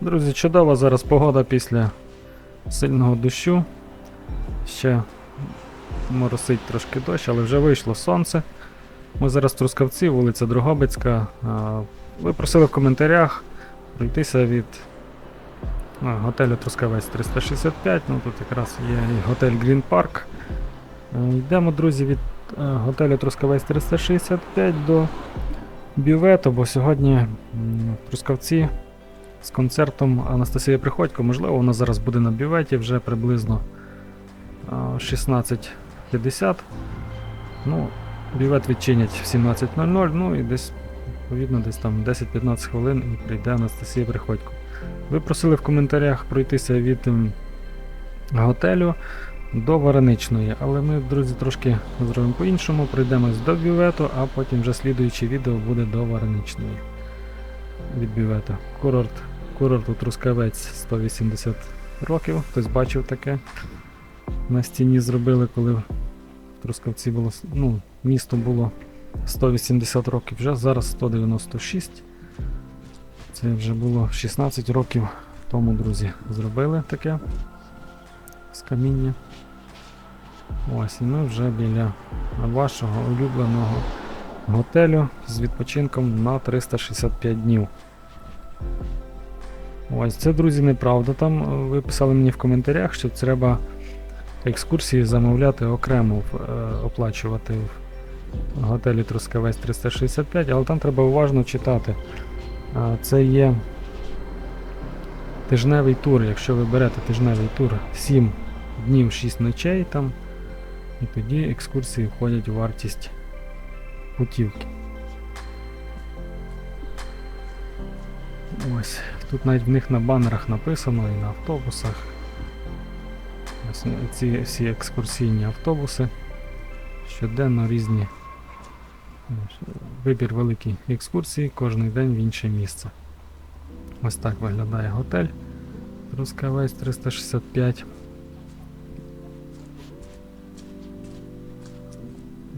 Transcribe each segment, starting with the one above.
Друзі, чудова зараз погода після сильного дощу. Ще моросить трошки дощ, але вже вийшло сонце. Ми зараз Трускавці, вулиця Дрогобицька. Ви просили в коментарях пройтися від готелю Трускавець 365. Ну тут якраз є і готель Green Park. Йдемо, друзі, від готелю Трускавець 365 до бювету, бо сьогодні в Трускавці з концертом Анастасія Приходько. Можливо, вона зараз буде на бюветі вже приблизно 16.50. Ну, бювет відчинять в 17.00, ну і десь, відповідно, десь там 10-15 хвилин і прийде Анастасія Приходько. Ви просили в коментарях пройтися від готелю до Вареничної, але ми, друзі, трошки зробимо по-іншому. Прийдемось до бювету, а потім вже слідуюче відео буде до Вареничної від бювету. Курорт, курорту Трускавець 180 років. Хтось бачив таке. На стіні зробили, коли в Трускавці було, ну, місто було 180 років, вже зараз 196. Це вже було 16 років тому, друзі, зробили таке з каміння. Ось, і ми вже біля вашого улюбленого готелю з відпочинком на 365 днів. Ось це, друзі, неправда. Там е, ви писали мені в коментарях, що треба екскурсії замовляти окремо, е, оплачувати в готелі Трускавець 365, але там треба уважно читати. Це є тижневий тур. Якщо ви берете тижневий тур 7 днів 6 ночей там, і тоді екскурсії входять у вартість путівки. Ось, тут навіть в них на банерах написано і на автобусах. Ось ці всі екскурсійні автобуси. Щоденно різні. Вибір великий екскурсії, кожен день в інше місце. Ось так виглядає готель. Трускавець 365.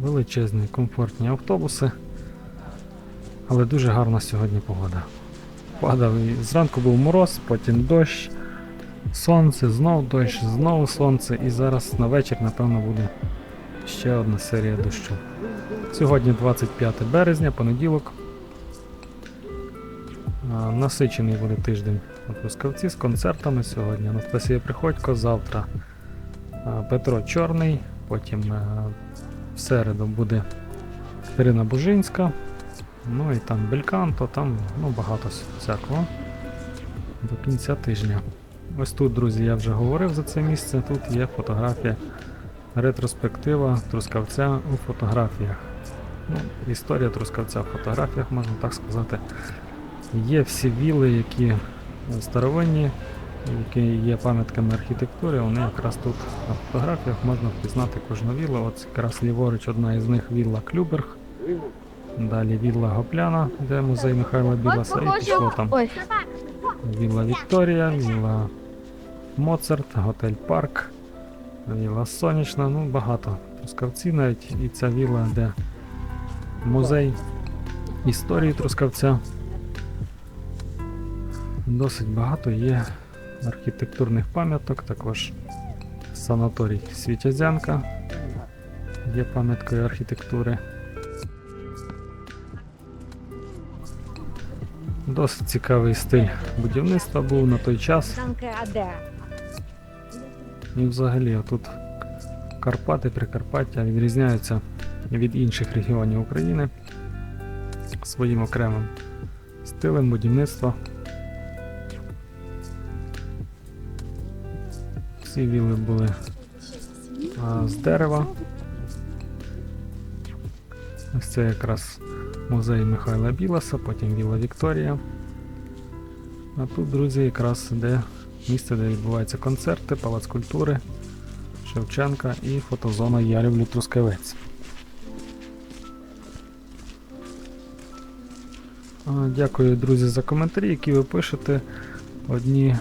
Величезні, комфортні автобуси. Але дуже гарна сьогодні погода. Падав і зранку був мороз, потім дощ, сонце, знов дощ, знову сонце, і зараз на вечір, напевно, буде ще одна серія дощу. Сьогодні 25 березня, понеділок. Насичений буде тиждень у Трускавці з концертами сьогодні. Анастасія Приходько, завтра Петро Чорний, потім в середу буде Катерина Бужинська, ну і там Бельканто, там ну, багато всякого. До кінця тижня. Ось тут, друзі, я вже говорив за це місце. Тут є фотографія, ретроспектива Трускавця у фотографіях. Ну, історія Трускавця в фотографіях, можна так сказати. Є всі віли, які старовинні, які є пам'ятками архітектури, вони якраз тут на фотографіях можна впізнати кожну віллу. От якраз ліворуч одна із них вілла Клюберг. Далі вілла Гопляна, де музей Михайла Біласа, і пішло там Ой, Вілла Вікторія, Вілла Моцарт, Готель Парк, Вілла Сонячна, ну багато. Трускавці навіть і ця вілла, де музей історії Трускавця. Досить багато є архітектурних пам'яток, також санаторій Світязянка є пам'яткою архітектури. Досить цікавий стиль будівництва був на той час. І взагалі тут Карпати, Прикарпаття відрізняються від інших регіонів України своїм окремим стилем будівництва. Всі вілли були а, з дерева. Ось це якраз музей Михайла Біласа, потім Вілла Вікторія. А тут, друзі, якраз де місце, де відбуваються концерти, палац культури, Шевченка і фотозона Я люблю Трускавець. Дякую, друзі, за коментарі, які ви пишете. Одні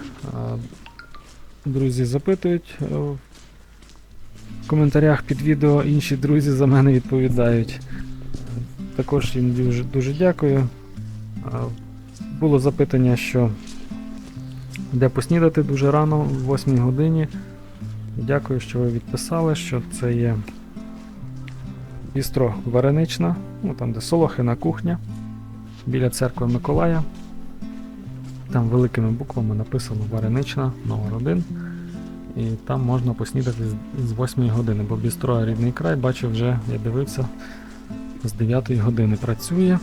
друзі запитують в коментарях під відео, інші друзі за мене відповідають. Також їм дуже, дуже дякую. Було запитання, що де поснідати дуже рано, в 8 годині. Дякую, що ви відписали, що це є бістро Варенична, ну, там, де Солохина кухня, біля церкви Миколая. Там великими буквами написано Варенична, номер 1. І там можна поснідати з- з 8 години, бо бістро рідний край бачив вже, я дивився, з 9 години працює.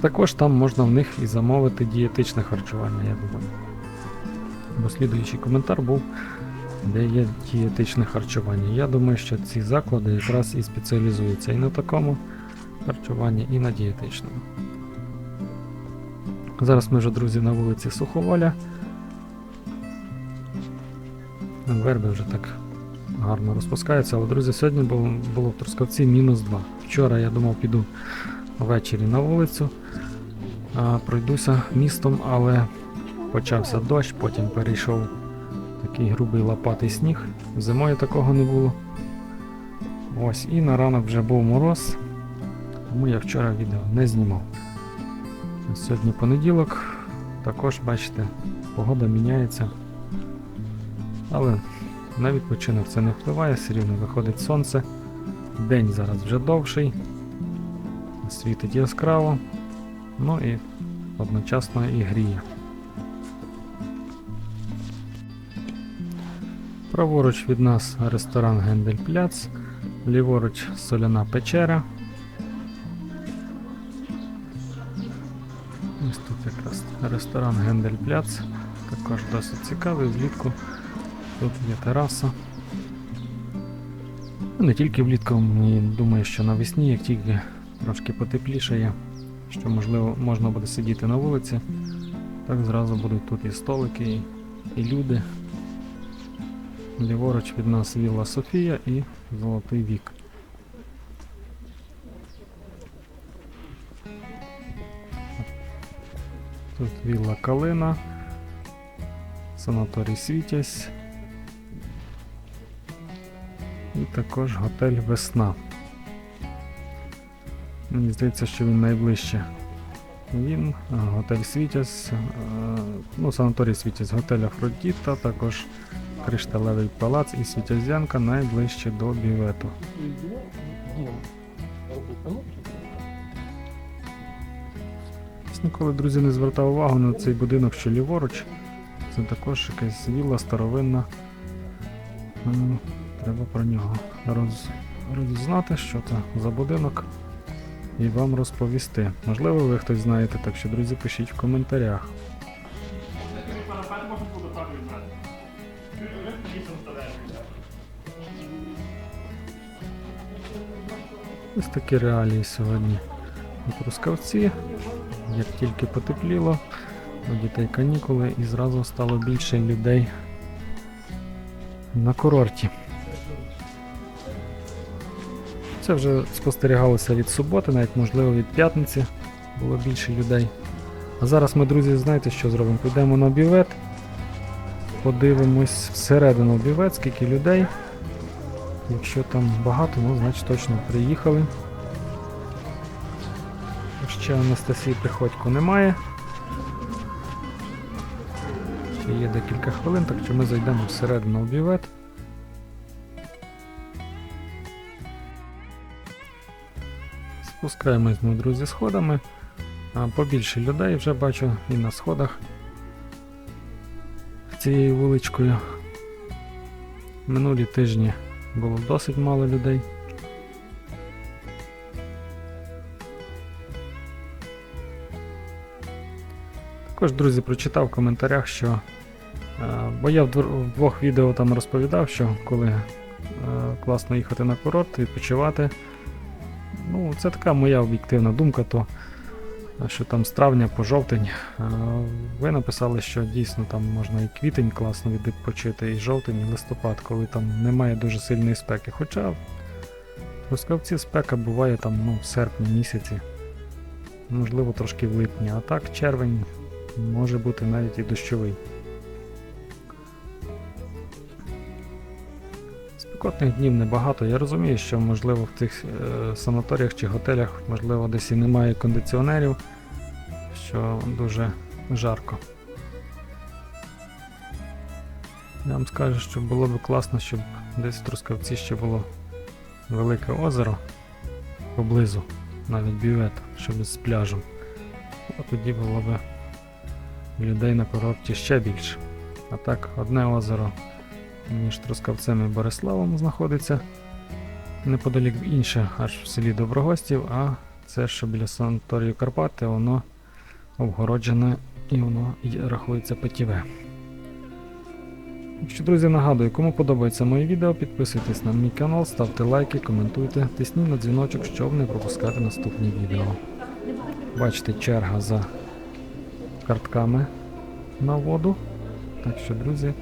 Також там можна в них і замовити дієтичне харчування, я думаю. Бо слідуючий коментар був, де є дієтичне харчування. Я думаю, що ці заклади якраз і спеціалізуються і на такому харчуванні, і на дієтичному. Зараз ми вже, друзі, на вулиці Суховоля. Верби вже так гарно розпускаються, але, друзі, сьогодні було, було в Трускавці мінус 2. Вчора я думав, піду ввечері на вулицю, а, пройдуся містом, але почався дощ, потім перейшов такий грубий лопатий сніг. Зимою такого не було. Ось, і на ранок вже був мороз, тому я вчора відео не знімав. Сьогодні понеділок, також бачите, погода міняється. Але на відпочинок це не впливає, все рівно виходить сонце. День зараз вже довший, світить яскраво, ну і одночасно і гріє. Праворуч від нас ресторан Гендель Пляц, ліворуч соляна печера. Ось тут якраз ресторан Гендель Пляц, також досить цікавий влітку. Тут є тераса. Ну, не тільки влітку, мені думаю, що навесні, як тільки трошки потеплішає, що можливо можна буде сидіти на вулиці, так зразу будуть тут і столики, і, люди. Ліворуч від нас Вілла Софія і Золотий вік. Тут Вілла Калина, санаторій Світязь також готель Весна. Мені здається, що він найближче. Він, готель Світязь, е, ну, санаторій Світязь, готель Афродіта, також Кришталевий палац і Світязянка найближче до бівету. Ніколи, друзі, не звертав увагу на цей будинок, що ліворуч. Це також якась вілла старовинна. Треба про нього роз... роззнати, що це за будинок, і вам розповісти. Можливо, ви хтось знаєте, так що, друзі, пишіть в коментарях. Ось такі реалії сьогодні у Трускавці. Як тільки потепліло, у дітей канікули і зразу стало більше людей на курорті. Це вже спостерігалося від суботи, навіть можливо від п'ятниці було більше людей. А зараз ми, друзі, знаєте, що зробимо? Підемо на бівет, подивимось всередину бівет, скільки людей. Якщо там багато, ну значить точно приїхали. Ще Анастасії Приходько немає. Ще є декілька хвилин, так що ми зайдемо всередину бівет. Спускаємось ми, друзі, сходами. Побільше людей вже бачу і на сходах цією вуличкою. Минулі тижні було досить мало людей. Також, друзі, прочитав в коментарях, що. е, Бо я в двох відео там розповідав, що коли е, класно їхати на курорт, відпочивати. Ну, це така моя об'єктивна думка, то е, що там з травня по жовтень. Е, Ви написали, що дійсно там можна і квітень класно відпочити, і жовтень, і листопад, коли там немає дуже сильної спеки. Хоча в Трускавці спека буває там ну, в серпні місяці, можливо трошки в липні, а так червень може бути навіть і дощовий. Спекотних днів небагато. Я розумію, що можливо в тих е, санаторіях чи готелях, можливо, десь і немає кондиціонерів, що дуже жарко. Я вам скажу, що було б класно, щоб десь в Трускавці ще було велике озеро поблизу, навіть бювет, щоб з пляжем. А тоді було б людей на курорті ще більше. А так, одне озеро між Трускавцем і Бориславом знаходиться неподалік інше, аж в селі Доброгостів, а це, що біля санаторію Карпати, воно обгороджене і воно рахується питєве. Якщо, друзі, нагадую, кому подобається моє відео, підписуйтесь на мій канал, ставте лайки, коментуйте, тисніть на дзвіночок, щоб не пропускати наступні відео. Бачите, черга за картками на воду. Так що, друзі,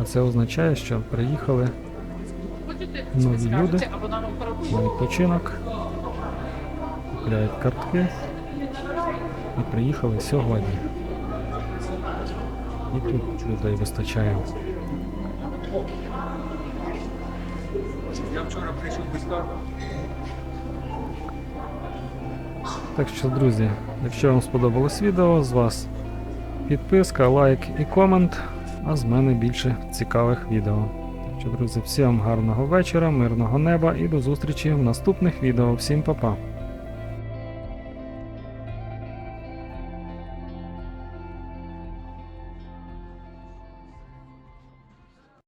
а це означає, що приїхали нові люди на відпочинок, купляють картки і приїхали сьогодні. І тут людей вистачає. Я вчора прийшов без карти. Так що, друзі, якщо вам сподобалось відео, з вас підписка, лайк і комент, а з мене більше цікавих відео. Що, друзі, всім гарного вечора, мирного неба і до зустрічі в наступних відео. Всім па-па!